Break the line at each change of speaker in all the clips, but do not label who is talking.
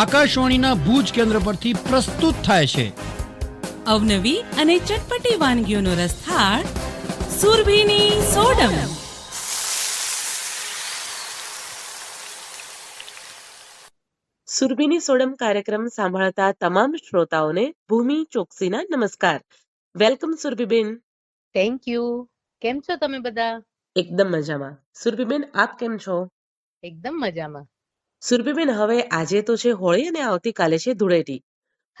આકાશવાણીના ભુજ કેન્દ્ર પરથી પ્રસ્તુત થાય છે.
અવનવી અને ચટપટી વાનગીઓનો રસથાળ સુરભીની સોડમ.
સુરભીની સોડમ કાર્યક્રમ સાંભળતા તમામ શ્રોતાઓને ભૂમિ ચોકસીના નમસ્કાર. વેલકમ સુરભીબેન.
થેન્ક યુ કેમ છો તમે બધા?
એકદમ મજામાં. સુરભીબેન આપ કેમ છો?
એકદમ મજામાં.
સુરભીબેન હવે આજે તો છે હોળી અને આવતીકાલે છે ધૂળેટી.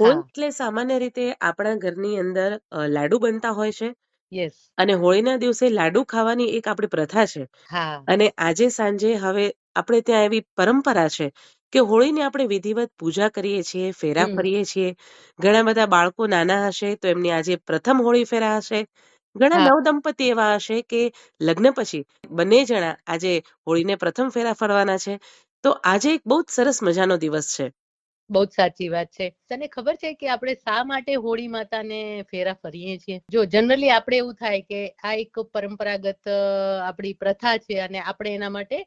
હોળી
હા.
એટલે સામાન્ય રીતે આપણા ઘરની અંદર અ, લાડુ બનતા હોય છે.
યસ.
અને હોળીના દિવસે લાડુ ખાવાની એક આપણી પ્રથા છે.
હા.
અને આજે સાંજે હવે આપણે ત્યાં એવી પરંપરા છે કે હોળીની આપણે વિધિવત પૂજા કરીએ છીએ ફેરા
હમ.
ફરીએ છીએ. ઘણા બધા બાળકો નાના હશે તો એમની આજે પ્રથમ હોળી ફેરા હશે. ઘણા
હા.
નવ દંપતી એવા હશે કે લગ્ન પછી બંને જણા આજે હોળીને પ્રથમ ફેરા ફરવાના છે. તો આજે એક બહુ જ સરસ મજાનો દિવસ છે.
બહુ જ સાચી વાત છે. તને ખબર છે કે આપણે શા માટે હોળી માતાને ફેરા ફરીએ છીએ? જો જનરલી આપણે એવું થાય કે આ એક પરંપરાગત આપણી પ્રથા છે અને આપણે એના માટે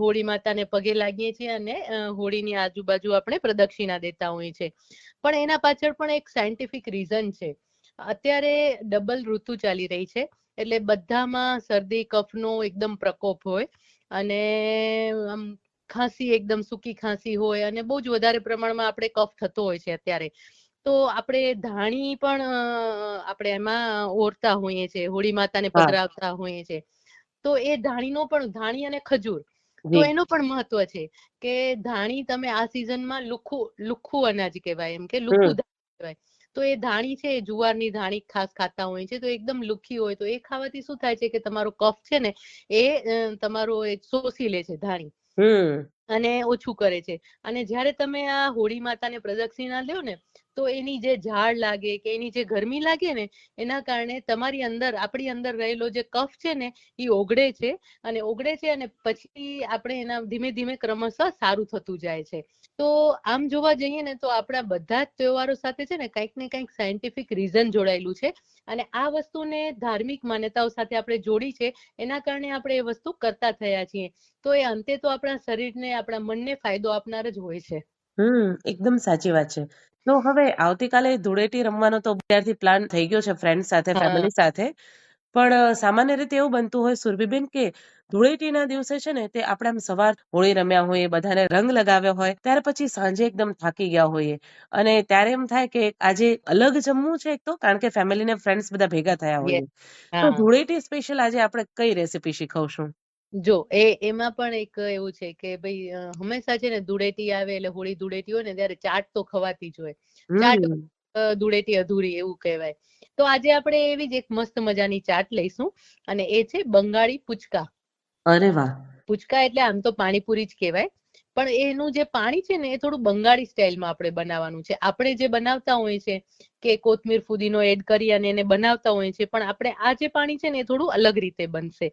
હોળી માતાને પગે લાગીએ છીએ અને હોળીની આજુબાજુ આપણે પ્રદક્ષિણા દેતા હોઈએ છીએ. પણ એના પાછળ પણ એક સાયન્ટિફિક રીઝન છે. અત્યારે ડબલ ઋતુ ચાલી રહી છે. એટલે બધામાં શરદી, કફનો એકદમ પ્રકોપ હોય અને આમ ખાંસી એકદમ સૂકી ખાંસી હોય અને બહુ જ વધારે પ્રમાણમાં આપણે કફ થતો હોય છે અત્યારે. તો આપણે ધાણી પણ આપણે એમાં ઓરતા હોઈએ છીએ હોળી માતાને પધરાવતા હોઈએ છીએ. તો એ ધાણીનો પણ ધાણી અને ખજૂર તો એનું પણ મહત્વ છે કે ધાણી તમે આ સિઝનમાં લુખું લુખું અનાજ કહેવાય એમ કે લુખું કહેવાય. તો એ ધાણી છે જુવારની ધાણી ખાસ ખાતા હોય છે તો એકદમ લુખી હોય તો એ ખાવાથી શું થાય છે કે તમારો કફ છે ને એ તમારો સોસી શોષી લે છે ધાણી. અને ઓછું કરે છે. અને જ્યારે તમે આ હોળી માતાને પ્રદક્ષિણા લ્યો ને તો એની જે ઝાડ લાગે કે એની જે ગરમી લાગે ને, એના કારણે તમારી અંદર, આપણી અંદર રહેલો જે કફ છે ને, એ ઓગળે છે. અને ઓગળે છે અને પછી આપણે એના ધીમે ધીમે ક્રમશઃ સારું થતું જાય છે. તો આમ જોવા જઈએ ને, તો આપણા બધા જ તહેવારો સાથે છે ને, કંઈક ને કંઈક સાયન્ટિફિક રીઝન જોડાયેલું છે. અને આ વસ્તુને ધાર્મિક માન્યતાઓ સાથે આપણે જોડી છે. એના કારણે આપણે એ વસ્તુ કરતા થયા છીએ. તો એ અંતે તો આપણા શરીરને, આપણા મનને ફાયદો આપનાર જ હોય છે.
હમ, એકદમ સાચી વાત છે. તો હવે આવતીકાલે ધૂળેટી રમવાનો તો અત્યારથી પ્લાન થઈ ગયો છે ફ્રેન્ડ સાથે ફેમિલી સાથે. પણ સામાન્ય રીતે એવું બનતું હોય સુરભીબેન કે ધૂળેટીના દિવસે છે ને તે આપણે આમ સવાર હોળી રમ્યા હોઈએ બધાને રંગ લગાવ્યો હોય ત્યાર પછી સાંજે એકદમ થાકી ગયા હોઈએ. અને ત્યારે એમ થાય કે આજે અલગ જમવું છે એક તો કારણ કે ફેમિલી ને ફ્રેન્ડ્સ બધા ભેગા થયા હોય તો ધૂળેટી સ્પેશિયલ આજે આપણે કઈ રેસીપી શીખવશું?
જો એ એમાં પણ એક એવું છે કે ભાઈ હંમેશા છે ને ધૂળેટી આવે એટલે હોળી ધૂળેટી હોય ને ત્યારે ચાટ તો ખવાતી જ હોય. ચાટ ધૂળેટી અધૂરી એવું કહેવાય. તો આજે આપણે એવી જ એક મસ્ત મજાની ચાટ લઈશું અને એ છે બંગાળી પૂચકા.
અરે વાહ!
પૂચકા એટલે આમ તો પાણીપુરી જ કહેવાય. પણ એનું જે પાણી છે ને એ થોડું બંગાળી સ્ટાઇલમાં આપણે બનાવવાનું છે. આપણે જે બનાવતા હોઈએ છે કે કોથમીર ફુદીનો એડ કરી અને એને બનાવતા હોઈએ છે પણ આપણે આ જે પાણી છે ને એ થોડું અલગ રીતે બનશે.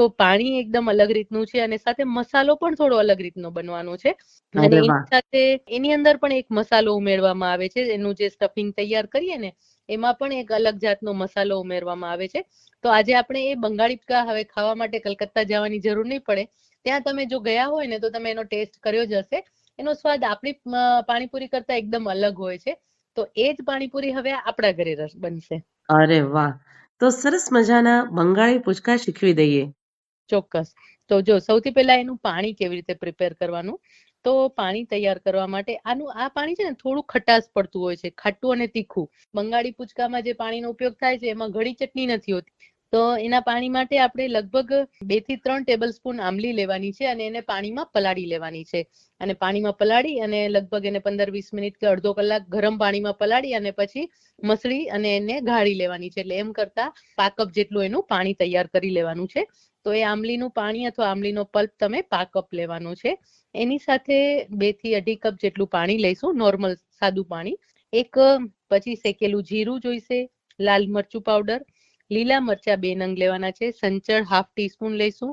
તો પાણી એકદમ અલગ રીતનું છે અને સાથે મસાલો પણ થોડો અલગ રીતનો બનવાનો છે. અને એની સાથે એની અંદર પણ એક મસાલો ઉમેરવામાં આવે છે. એનું જે સ્ટફિંગ તૈયાર કરીએ ને એમાં પણ એક અલગ જાતનો મસાલો ઉમેરવામાં આવે છે. તો આજે આપણે એ બંગાળી પૂચકા હવે ખાવા માટે કલકત્તા જવાની જરૂર નહીં પડે. ત્યાં તમે જો ગયા હોય ને તો તમે એનો ટેસ્ટ કર્યો જ હશે. એનો સ્વાદ આપણી પાણીપુરી કરતા એકદમ અલગ હોય છે. તો એ જ પાણીપુરી હવે આપણા ઘરે રસ બનશે.
અરે વાહ. તો સરસ મજાના બંગાળી પૂચકા શીખવી દઈએ.
ચોક્કસ. તો જો સૌથી પહેલા એનું પાણી કેવી રીતે પ્રિપેર કરવાનું? તો પાણી તૈયાર કરવા માટે આનું, આ પાણી છે ને થોડું ખટાશ પડતું હોય છે, ખાટું અને તીખું. બંગાળી પૂચકામાં જે પાણીનો ઉપયોગ થાય છે, એમાં ઘણી ચટણી નથી હોતી. તો એના પાણી માટે આપણે લગભગ બેથી ત્રણ ટેબલ સ્પૂન આમલી લેવાની છે અને એને પાણીમાં પલાળી લેવાની છે. અને પાણીમાં પલાળી અને લગભગ એને પંદર વીસ મિનિટ કે અડધો કલાક ગરમ પાણીમાં પલાળી અને પછી મસળી અને એને ગાળી લેવાની છે. એટલે એમ કરતા પાકપ જેટલું એનું પાણી તૈયાર કરી લેવાનું છે. તો એ આંબલીનું પાણી અથવા આમલીનો પલ્પ તમે પા કપ લેવાનો છે. એની સાથે બેથી અઢી કપ જેટલું પાણી લઈશું, નોર્મલ સાદું પાણી. એક પછી શેકેલું જીરું જોઈશે, લાલ મરચું પાવડર લીલા મરચા બે નંગ લેવાના છે સંચળ હાફ ટી સ્પૂન લઈશું.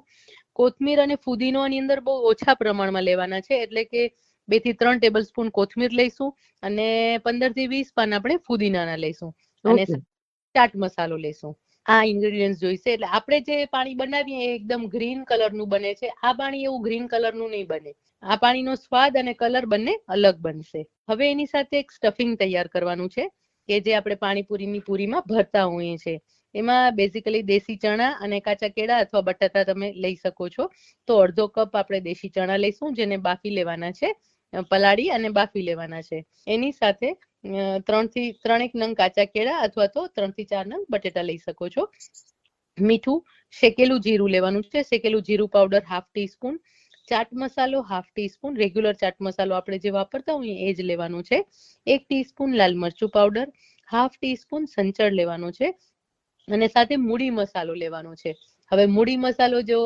કોથમીર અને ફુદીનો આની અંદર બહુ ઓછા પ્રમાણમાં લેવાના છે એટલે કે બેથી ત્રણ ટેબલ સ્પૂન કોથમીર લઈશું અને પંદરથી વીસ પાન આપણે ફુદીનાના લઈશું. અને ચાટ મસાલો લઈશું. આ ઇન્ગ્રેડિયન્ટ જોઈશે. એટલે આપણે જે પાણી બનાવીએ એ એકદમ ગ્રીન કલરનું બને છે. આ પાણી એવું ગ્રીન કલરનું નહીં બને. આ પાણીનો સ્વાદ અને કલર બંને અલગ બનશે. હવે એની સાથે એક સ્ટફિંગ તૈયાર કરવાનું છે કે જે આપણે પાણીપુરીની પૂરીમાં ભરતા હોઈએ છીએ એમાં બેઝિકલી દેશી ચણા અને કાચા કેળા અથવા બટાટા તમે લઈ શકો છો. તો અડધો કપ આપણે દેશી ચણા લઈશું, જેને બાફી લેવાના છે પલાળી અને બાફી લેવાના છે. એની સાથે ત્રણથી ત્રણેક નંગ કાચા કેળા અથવા તો ત્રણથી ચાર નંગ બટેટા લઈ શકો છો. મીઠું, શેકેલું જીરું લેવાનું છે. શેકેલું જીરું પાવડર હાફ ટીસ્પૂન ચાટ મસાલો હાફ ટીસ્પૂન રેગ્યુલર ચાટ મસાલો આપણે જે વાપરતા હોઈએ એ જ લેવાનું છે. એક ટીસ્પૂન લાલ મરચું પાવડર હાફ ટીસ્પૂન સંચળ લેવાનું છે. અને સાથે મૂડી મસાલો લેવાનો છે. હવે મૂડી મસાલો જો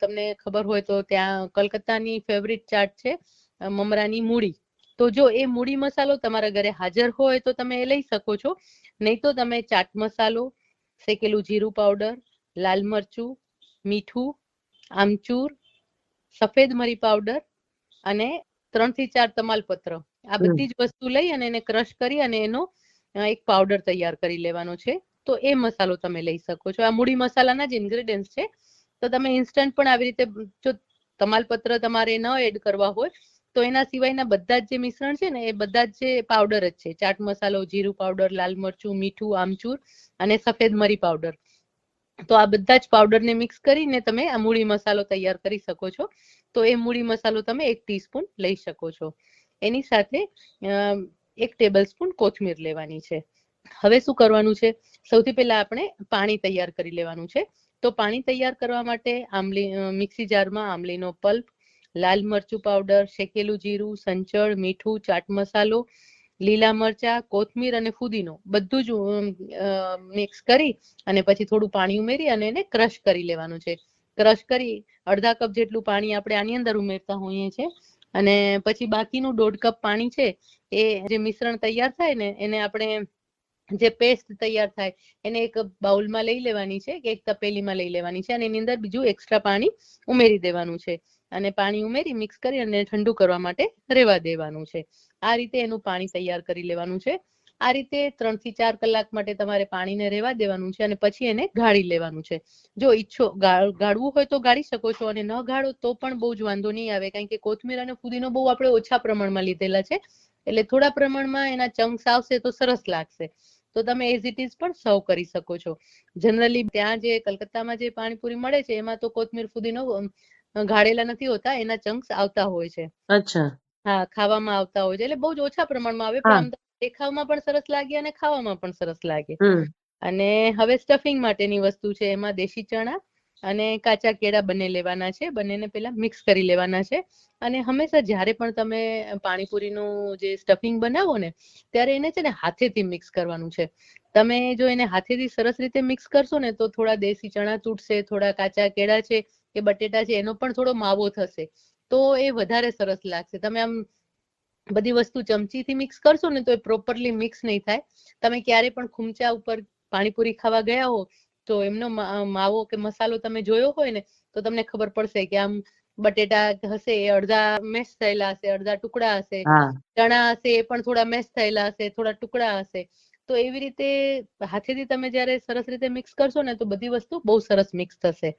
તમને ખબર હોય તો ત્યાં કલકત્તાની ફેવરિટ ચાટ છે મમરાની મૂડી. તો જો એ મૂડી મસાલો તમારા ઘરે હાજર હોય તો તમે એ લઈ શકો છો. નહીં તો તમે ચાટ મસાલો, શેકેલું જીરું પાવડર લાલ મરચું, મીઠું, આમચૂર, સફેદ મરી પાવડર અને ત્રણથી ચાર તમાલપત્ર. આ બધી જ વસ્તુ લઈ અને એને ક્રશ કરી અને એનો એક પાવડર તૈયાર કરી લેવાનો છે. તો એ મસાલો તમે લઈ શકો છો. આ મૂડી મસાલાના જ ઇન્ગ્રેડિયન્ટ છે. તો તમે ઇન્સ્ટન્ટ પણ આવી રીતે જો તમાલપત્ર તમારે ન એડ કરવા હોય, તો એના સિવાયના બધા જ જે મિશ્રણ છે ને, એ બધા જ જે પાવડર જ છે. ચાટ મસાલો, જીરું પાવડર લાલ મરચું, મીઠું, આમચૂર અને સફેદ મરી પાવડર તો આ બધા જ પાવડરને મિક્સ કરીને તમે આ મૂળી મસાલો તૈયાર કરી શકો છો. તો એ મૂળી મસાલો તમે એક ટીસ્પૂન લઈ શકો છો. એની સાથે એક ટેબલ સ્પૂન કોથમીર લેવાની છે. હવે શું કરવાનું છે? સૌથી પહેલા આપણે પાણી તૈયાર કરી લેવાનું છે. તો પાણી તૈયાર કરવા માટે આમલી મિક્સી જારમાં આમલીનો પલ્પ, લાલ મરચું પાવડર, શેકેલું જીરું, સંચળ, મીઠું, ચાટ મસાલો, લીલા મરચા, કોથમીર અને ફુદીનો બધું જ મિક્સ કરી અને પછી થોડું પાણી ઉમેરી અને એને ક્રશ કરી લેવાનું છે. ક્રશ કરી અડધા કપ જેટલું પાણી આપણે આની અંદર ઉમેરતા હોઈએ છીએ અને પછી બાકીનું દોઢ કપ પાણી છે એ જે મિશ્રણ તૈયાર થાય ને એને આપણે જે પેસ્ટ તૈયાર થાય, એને એક બાઉલમાં લઈ લેવાની છે કે એક તપેલીમાં લઈ લેવાની છે અને એની અંદર બીજું એક્સ્ટ્રા પાણી ઉમેરી દેવાનું છે. અને પાણી ઉમેરી મિક્સ કરી અને ઠંડુ કરવા માટે રહેવા દેવાનું છે. આ રીતે એનું પાણી તૈયાર કરી લેવાનું છે. આ રીતે ત્રણથી ચાર કલાક માટે તમારે પાણીને રહેવા દેવાનું છે અને પછી એને ગાળી લેવાનું છે. જો ઈચ્છો ગાળવું હોય તો ગાળી શકો છો અને ન ગાળો તો પણ બહુ જ વાંધો નહીં આવે કારણ કે કોથમીર અને ફુદીનો બહુ આપણે ઓછા પ્રમાણમાં લીધેલા છે. એટલે થોડા પ્રમાણમાં એના ચંક્સ આવશે તો સરસ લાગશે. તો તમે એઝ ઇટ ઇઝ પણ સર્વ કરી શકો છો. જનરલી ત્યાં જે કલકત્તામાં જે પાણીપુરી મળે છે એમાં તો કોથમીર ફુદીનો ગાળેલા નથી હોતા એના ચંક્સ આવતા હોય છે.
અચ્છા.
હા ખાવામાં આવતા હોય છે. એટલે બહુ જ ઓછા પ્રમાણમાં આવે પણ દેખાવમાં પણ સરસ લાગે અને ખાવામાં પણ સરસ લાગે. અને હવે સ્ટફિંગ માટેની વસ્તુ છે એમાં દેશી ચણા અને કાચા કેળા બંને લેવાના છે. બંનેને પેલા મિક્સ કરી લેવાના છે. અને હંમેશા જ્યારે પણ તમે પાણીપુરીનું જે સ્ટફિંગ બનાવો ને, ત્યારે એને છે ને હાથેથી મિક્સ કરવાનું છે. તમે જો એને હાથેથી સરસ રીતે મિક્સ કરશો ને, તો થોડા દેશી ચણા તૂટશે, થોડા કાચા કેળા છે કે બટેટા છે, એનો પણ થોડો માવો થશે. તો એ વધારે સરસ લાગશે. તમે આમ બધી વસ્તુ ચમચીથી મિક્સ કરશો ને, તો એ પ્રોપરલી મિક્સ નહીં થાય. તમે ક્યારે પણ ખૂમચા ઉપર પાણીપુરી ખાવા ગયા હો તો એમનો માવો કે મસાલો તમે જોયો હોય ને તો તમને ખબર પડશે કે આમ બટેટા હશે એ અડધા મેશ થયેલા હશે અડધા ટુકડા હશે ચણા હશે એ પણ થોડા મેશ થયેલા હશે થોડા ટુકડા હશે. તો એવી રીતે હાથેથી તમે જ્યારે સરસ રીતે મિક્સ કરશો ને તો બધી વસ્તુ બહુ સરસ મિક્સ થશે.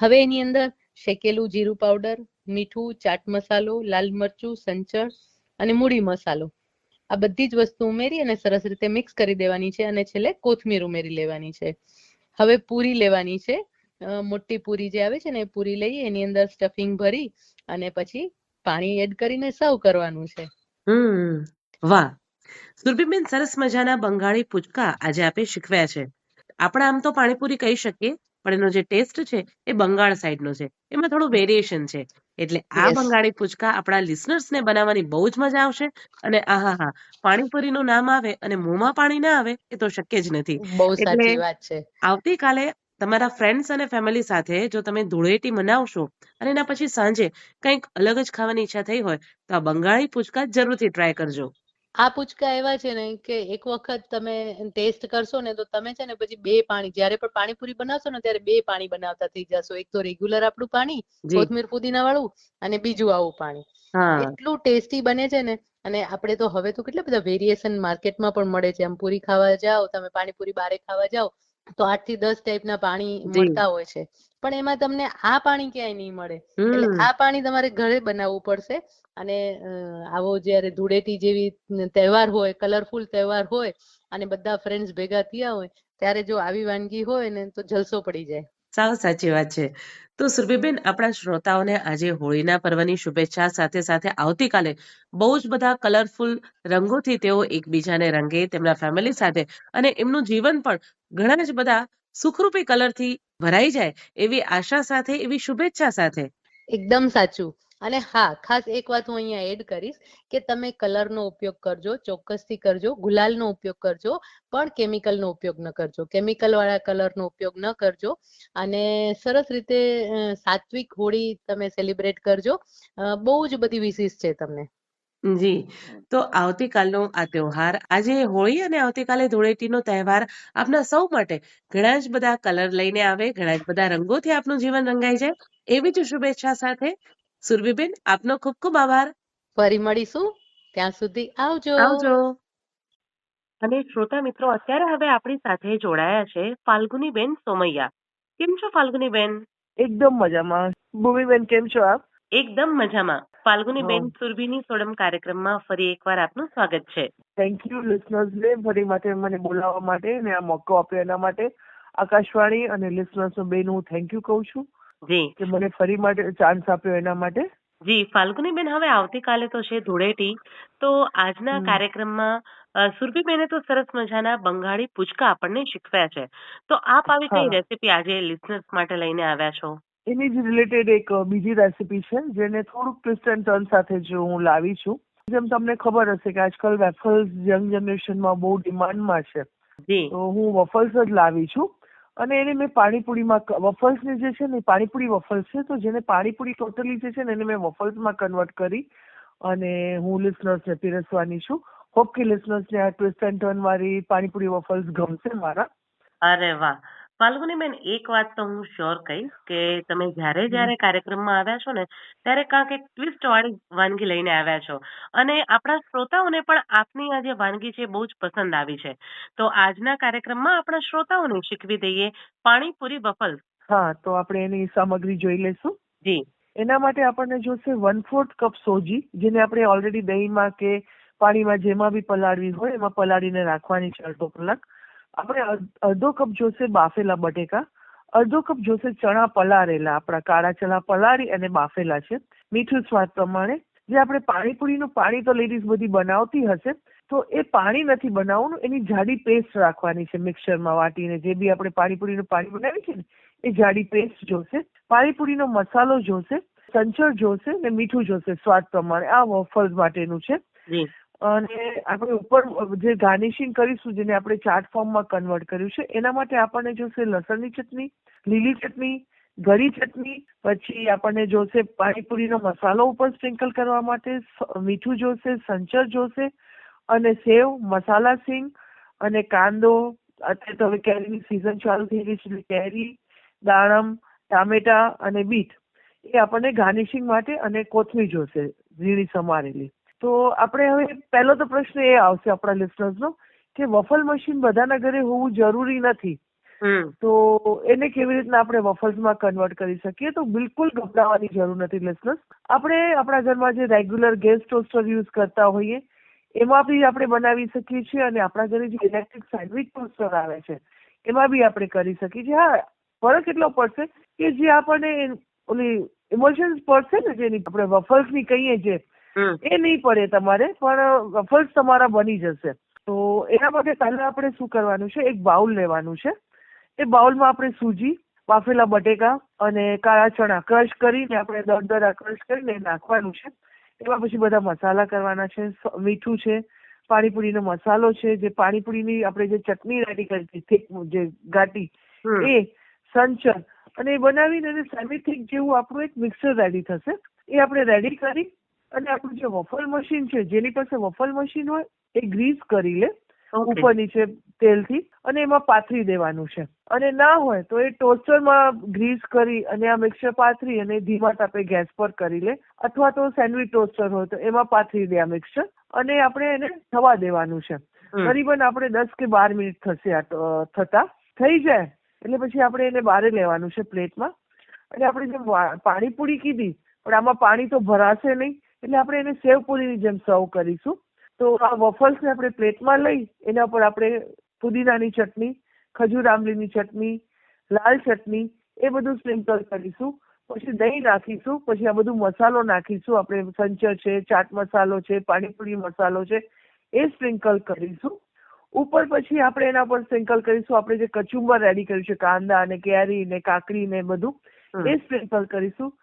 હવે એની અંદર શેકેલું જીરું પાવડર મીઠું ચાટ મસાલો લાલ મરચું સંચળ અને મૂડી મસાલો. આ બધી જ વસ્તુ ઉમેરી અને સરસ રીતે મિક્સ કરી દેવાની છે અને છેલ્લે કોથમીર ઉમેરી લેવાની છે. હવે પૂરી લેવાની છે. મોટી પૂરી જે આવે છે ને એ પૂરી લઈ એની અંદર સ્ટફિંગ ભરી અને પછી પાણી એડ કરીને સર્વ કરવાનું છે.
હમ, વાહ. સુરભીબેન, સરસ મજાના બંગાળી પૂચકા આજે આપે શીખવ્યા છે. આપણે આમ તો પાણીપુરી કહી શકીએ. પણ એનો જે ટેસ્ટ છે એ બંગાળ સાઈડનો છે. એમાં થોડું વેરિએશન છે. એટલે આ બંગાળી ફૂચકા આપણા લિસનર્સને બનાવવાની બહુ જ મજા આવશે અને આહા હા પાણીપુરીનું નામ આવે અને મોંમાં પાણી ના આવે એ તો શક્ય જ નથી.
બહુ સાચી વાત છે.
આવતીકાલે તમારા ફ્રેન્ડ્સ અને ફેમિલી સાથે જો તમે ધૂળેટી મનાવશો અને એના પછી સાંજે કંઈક અલગ જ ખાવાની ઈચ્છા થઈ હોય તો આ બંગાળી પૂચકા જરૂરથી ટ્રાય કરજો.
આ પૂચકા એવા છે ને કે એક વખત તમે ટેસ્ટ કરશો ને તો તમે છે ને પછી બે પાણી જ્યારે પણ પાણીપુરી બનાવશો ને ત્યારે બે પાણી બનાવતા થઈ જશો. એક તો રેગ્યુલર આપણું પાણી કોથમીર પુદીના વાળું અને બીજું આવું પાણી. એટલું ટેસ્ટી બને છે ને અને આપણે તો હવે તો કેટલા બધા વેરિએશન માર્કેટમાં પણ મળે છે. આમ પૂરી ખાવા જાઓ તમે પાણીપુરી બારે ખાવા જાઓ તો આઠથી દસ ટાઈપના પાણી. મળતા હોય છે. પણ એમાં તમને આ પાણી ક્યાંય નહીં મળે. એટલે આ પાણી તમારે ઘરે બનાવવું પડશે. અને આવો જ્યારે ધૂળેટી જેવી તહેવાર હોય કલરફુલ તહેવાર હોય અને બધા ફ્રેન્ડ્સ ભેગા થયા હોય ત્યારે જો આવી વાનગી હોય ને તો જલસો પડી જાય.
સાવ સાચી વાત છે. તો સુરભીબેન, આપણા શ્રોતાઓને આજે હોળીના પર્વની શુભેચ્છા સાથે સાથે આવતીકાલે બહુ જ બધા કલરફુલ રંગોથી તેઓ એકબીજાને રંગે, તેમના ફેમિલી સાથે અને એમનું જીવન પણ ઘણા જ બધા સુખરૂપી કલરથી ભરાઈ જાય એવી આશા સાથે, એવી શુભેચ્છા સાથે.
એકદમ સાચું. અને હા, ખાસ એક વાત હું અહીંયા એડ કરીશ કે તમે કલરનો ઉપયોગ કરજો, ચોક્કસથી કરજો ગુલાલનો ઉપયોગ કરજો, પણ કેમિકલનો ઉપયોગ ન કરજો. કેમિકલ વાળા કલરનો ઉપયોગ ન કરજો અને સરસ રીતે સાત્વિક હોળી તમે સેલિબ્રેટ કરજો. બહુ જ બધી વિશેષ છે તમને.
જી. તો આવતીકાલનો આ તહેવાર, આજે હોળી અને આવતીકાલે ધૂળેટીનો તહેવાર આપના સૌ માટે ઘણા જ બધા કલર લઈને આવે, ઘણા જ બધા રંગોથી આપનું જીવન રંગાઈ જાય. એવી જ શુભેચ્છા સાથે સુરભીબેન આપનો ખૂબ ખૂબ આભાર.
ફરી મળીશું. ત્યાં સુધી આવજો.
આવજો. અને શ્રોતા મિત્રો અત્યારે હવે આપણી સાથે જોડાયા છે ફાલ્ગુનીબેન સોમૈયા. કેમ છો ફાલ્ગુનીબેન?
એકદમ મજામાં. ભૂમિબેન કેમ છો આપ?
એકદમ મજામાં. ફાલ્ગુનીબેન
બેન
સુરભીની સોડમ કાર્યક્રમમાં ફરી એકવાર આપનું સ્વાગત છે.
થેન્ક યુ લિસનર્સને ફરી માટે મને બોલાવવા માટે અને આ મોકો આપ્યો એના માટે. આકાશવાણી અને લિસનર્સ બેન હું થેન્ક યુ કહું છું.
જી.
કે મને ફરી માટે ચાન્સ આપ્યો એના માટે?
જી ફાલ્ગુનીબેન હવે આવતીકાલે તો છે ધૂળેટી. તો આજના. કાર્યક્રમમાં સુરભીબેને તો સરસ મજાના બંગાળી પૂચકા આપણને શીખવ્યા છે. તો આપ આવી કઈ રેસીપી આજે લિસનર્સ માટે લઈને આવ્યા છો?
એની જ રિલેટેડ એક બીજી રેસીપી છે જેને થોડુંક ટ્વિસ્ટ એન્ડ ટર્ન સાથે જો હું લાવી છું. જેમ તમને ખબર હશે કે આજકાલ વેફલ્સ યંગ જનરેશનમાં બહુ ડિમાન્ડમાં છે. તો હું વફલ્સ જ લાવી છું. અને એને મેં પાણીપુરીમાં વફલ્સને જે છે ને પાણીપુરી વફલ્સ છે, તો જેને પાણીપુરી ટોટલી જે છે ને, એને મેં વફલ્સમાં કન્વર્ટ કરી અને હું લિસનર્સને પીરસવાની છું. હોપ કે લિસનર્સને આ ટ્વિસ્ટ એન્ડ ટર્ન વાળી પાણીપુરી વફલ્સ ગમશે મારા.
અરે વાહ. ફાલ્ગુનીબેન એક વાત તો હું શ્યોર કહીશ કે તમે જ્યારે જ્યારે કાર્યક્રમમાં આવ્યા છો ને ત્યારે કાંઈક એક ટ્વિસ્ટ વાળી વાનગી લઈને આવ્યા છો. અને આપણા શ્રોતાઓને પણ આપની આ જે વાનગી છે બહુ જ પસંદ આવી છે. તો આજના કાર્યક્રમમાં આપણા શ્રોતાઓને શીખવી દઈએ પાણીપુરી બફલ
હા તો આપણે એની સામગ્રી જોઈ લઈશું.
જી.
એના માટે આપણને જોશે વન ફોર્થ કપ સોજી જેને આપણે ઓલરેડી દહીંમાં કે પાણીમાં જેમાં બી પલાળવી હોય એમાં પલાળીને રાખવાની છે અડધો કલાક. આપણે અડધો કપ જોશે બાફેલા બટેકા, અડધો કપ જોશે ચણા પલાળેલા, આપણા કાળા ચણા પલાળી અને બાફેલા છે. મીઠું સ્વાદ પ્રમાણે, જે આપણે પાણીપુરીનું પાણી તો લેડીઝ બધી બનાવતી હશે, તો એ પાણી નથી બનાવવાનું, એની જાડી પેસ્ટ રાખવાની છે મિક્સરમાં વાટીને, જે બી આપણે પાણીપુરીનું પાણી બનાવી છે ને, એ જાડી પેસ્ટ જોશે. પાણીપુરીનો મસાલો જોશે, સંચર જોશે ને મીઠું જોશે સ્વાદ પ્રમાણે. આ વોફલ્સ માટેનું છે. અને આપણે ઉપર જે ગાર્નિશિંગ કરીશું, જેને આપણે ચાટ ફોર્મમાં કન્વર્ટ કર્યું છે, એના માટે આપણને જોશે લસણની ચટણી, લીલી ચટણી ગરી ચટણી, પછી આપણને જોશે પાણીપુરીનો મસાલો ઉપર સ્પ્રિંકલ કરવા માટે મીઠું જોશે, સંચર જોશે, અને સેવ, મસાલા સિંગ, અને કાંદો, અત્યારે તો હવે કેરીની સિઝન ચાલુ થઈ ગઈ છે કેરી, દાડમ, ટામેટા અને બીટ, એ આપણને ગાર્નિશિંગ માટે અને કોથમીર જોશે, ઝીણી સમારેલી. તો આપણે હવે પહેલો તો પ્રશ્ન એ આવશે આપણા લિસનર્સનો કે વફલ મશીન બધાના ઘરે હોવું જરૂરી નથી. તો એને કેવી રીતના આપણે વફલ્સમાં કન્વર્ટ કરી શકીએ? તો બિલકુલ ગભરાવાની જરૂર નથી લિસનર્સ આપણે આપણા ઘરમાં જે રેગ્યુલર ગેસ ટોસ્ટર યુઝ કરતા હોઈએ એમાં બી આપણે બનાવી શકીએ છીએ અને આપણા ઘરે જે ઇલેક્ટ્રિક સેન્ડવિચ ટોસ્ટર આવે છે એમાં બી આપણે કરી શકીએ છીએ. હા ફરક એટલો પડશે કે જે આપણને ઓલી ઇમોશન્સ પડશે ને જેની આપણે વફલ્સની કહીએ જે
હમ
એ નહીં પડે તમારે પણ વફલ્સ તમારા બની જશે. તો એના માટે પહેલા આપણે શું કરવાનું છે? એક બાઉલ લેવાનું છે. એ બાઉલમાં આપણે સૂજી બાફેલા બટેકા અને કાળા ચણા ક્રશ કરીને આપણે દર દરા ક્રશ કરીને નાખવાનું છે. એમાં પછી બધા મસાલા કરવાના છે. મીઠું છે પાણીપુરીનો મસાલો છે. જે પાણીપુરીની આપણે જે ચટણી રેડી કરી હતી thick જે ઘાટી એ સંચર અને એ બનાવીને એને સેમી થીક જેવું આપણું એક મિક્સર રેડી થશે. એ આપણે રેડી કરી અને આપણું જે વફલ મશીન છે જેની પાસે વફલ મશીન હોય એ ગ્રીસ કરી લે ઉપર નીચે તેલથી અને એમાં પાથરી દેવાનું છે. અને ના હોય તો એ ટોસ્ટરમાં ગ્રીસ કરી અને આ મિક્સર પાથરી અને ધીમા તાપે ગેસ પર કરી લે. અથવા તો સેન્ડવિચ ટોસ્ટર હોય તો એમાં પાથરી દે આ મિક્સર અને આપણે એને થવા દેવાનું છે. કરીબન આપણે દસ કે બાર મિનિટ થશે આ થતા. થઈ જાય. એટલે પછી આપણે એને બારે લેવાનું છે પ્લેટમાં. અને આપણે જે પાણીપુરી કીધી પણ આમાં પાણી તો ભરાશે નહીં. એટલે આપણે એને સેવપુરીની જેમ સર્વ કરીશું. તો આ વફલ્સને આપણે પ્લેટમાં લઈ એના પર આપણે પુદીનાની ચટણી ખજૂર આંબલીની ચટણી લાલ ચટણી એ બધું સ્પ્રિંકલ કરીશું. પછી દહીં નાખીશું પછી આ બધું મસાલો નાખીશું. આપણે સંચર છે ચાટ મસાલો છે પાણીપુરી મસાલો છે એ સ્પ્રિંકલ કરીશું. ઉપર પછી આપણે એના પર સ્પ્રિંકલ કરીશું. આપણે જે કચુંબર રેડી કર્યું છે કાંદા ને કેરી ને કાકડી ને બધું એ સ્પ્રિંકલ કરીશું.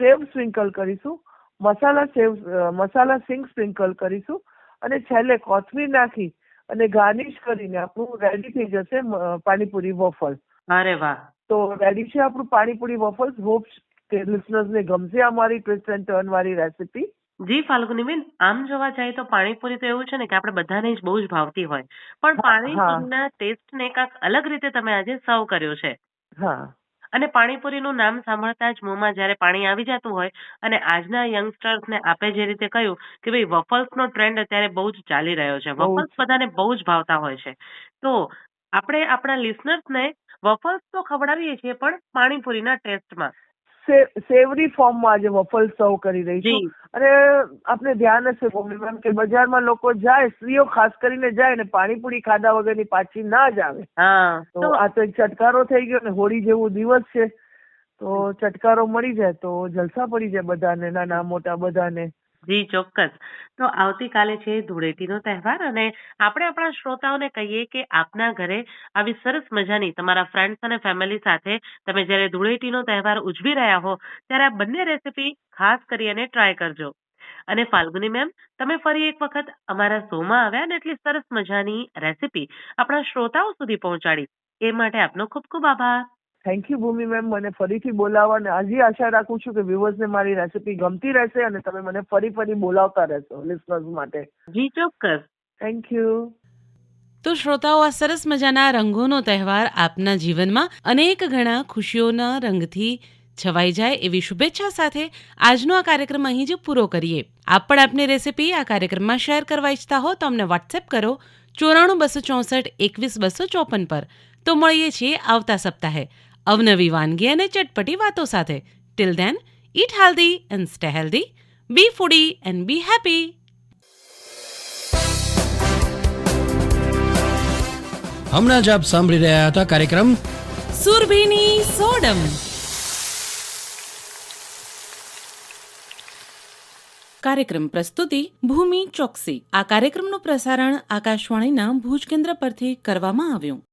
સેવ સ્પ્રિંકલ કરીશું. મસાલા સેવ મસાલા સિંગ સ્પ્રિંકલ કરીશું અને છેલ્લે કોથમીર નાખી અને ગાર્નિશ કરીને આપણું રેડી થઈ જશે પાણીપુરી વોફલ
અરે વાહ.
તો રેડી છે આપણું પાણીપુરી વોફલ્સ હોપ કે ને ગમશે અમારી ટ્વિસ્ટ એન્ડ ટર્ન વાળી રેસીપી
જી ફાલ્ગુનીબેન આમ જોવા જઈએ તો પાણીપુરી તો એવું છે ને કે આપણે બધાને જ બહુ જ ભાવતી હોય. પણ પાણીપુરીના ટેસ્ટને કાંઈક અલગ રીતે તમે આજે સર્વ કર્યો છે.
હા.
અને પાણીપુરીનું નામ સાંભળતા જ મોંમાં જ્યારે પાણી આવી જતું હોય અને આજના યંગસ્ટર્સને આપે જે રીતે કહ્યું કે ભાઈ વફલ્સનો ટ્રેન્ડ અત્યારે બહુ જ ચાલી રહ્યો છે. વફલ્સ બધાને બહુ જ ભાવતા હોય છે. તો આપણે આપણા લિસનર્સને વફલ્સ તો ખવડાવીએ છીએ પણ પાણીપુરીના ટેસ્ટમાં
સેવરી ફોર્મમાં આજે વફલ સર્વ કરી રહી છું. અને આપને ધ્યાન હશે ભૂમિ મેમ કે બજારમાં લોકો જાય સ્ત્રીઓ ખાસ કરીને જાય ને પાણીપુરી ખાધા વગરની પાછી ના જ આવે. તો આ તો એક ચટકારો થઈ ગયો ને હોળી જેવો દિવસ છે. તો ચટકારો મળી જાય તો જલસા પડી જાય બધાને નાના મોટા બધાને.
જી, ચોક્કસ. તો આવતીકાલે છે ધૂળેટીનો તહેવાર અને આપણે આપણા શ્રોતાઓને કહીએ કે આપના ઘરે આવી સરસ મજાની તમારા ફ્રેન્ડ્સ અને ફેમિલી સાથે તમે જ્યારે ધૂળેટીનો તહેવાર ઉજવી રહ્યા હો, ત્યારે આ બંને રેસીપી ખાસ કરી અને ટ્રાય કરજો. અને ફાલ્ગુની મેમ તમે ફરી એક વખત અમારા શોમાં આવ્યા અને એટલી સરસ મજાની રેસીપી આપણા શ્રોતાઓ સુધી પહોંચાડી. એ માટે આપનો ખૂબ ખૂબ આભાર.
થેન્ક યુ ભૂમિ મેમ મને ફરીથી બોલાવવા અને હજી આશા રાખું છું કે વ્યુઅર્સને મારી રેસીપી ગમતી રહેશે અને તમે મને ફરી ફરી બોલાવતા રહેશો લિસનર્સ માટે.
જી ચોક્કસ.
થેન્ક યુ
તો શ્રોતાઓ આ સરસ મજાના રંગોનો તહેવાર આપના જીવનમાં અનેક ઘણા ખુશીઓના રંગથી છવાઈ જાય એવી શુભેચ્છા સાથે આજનો આ કાર્યક્રમ અહીં જ પૂરો કરીએ. આપ પણ આપની રેસીપી આ કાર્યક્રમમાં શેર કરવા ઈચ્છતા હો તો અમને વોટ્સએપ કરો ચોરાણું બસો ચોસઠ એકવીસ બસો ચોપન પર. તો મળીએ છીએ આવતા સપ્તાહે. અવનવી વાનગી અને ચટપટી વાતો સાથે. Till then eat healthy and stay healthy be foodie and be happy
હમણાં જ આપ સાંભળી રહ્યા હતા કાર્યક્રમ
સુરભીની સોડમ. કાર્યક્રમ પ્રસ્તુતિ ભૂમિ ચોકસી. આ કાર્યક્રમનું પ્રસારણ આકાશવાણીના ભુજ કેન્દ્ર પરથી કરવામાં આવ્યું.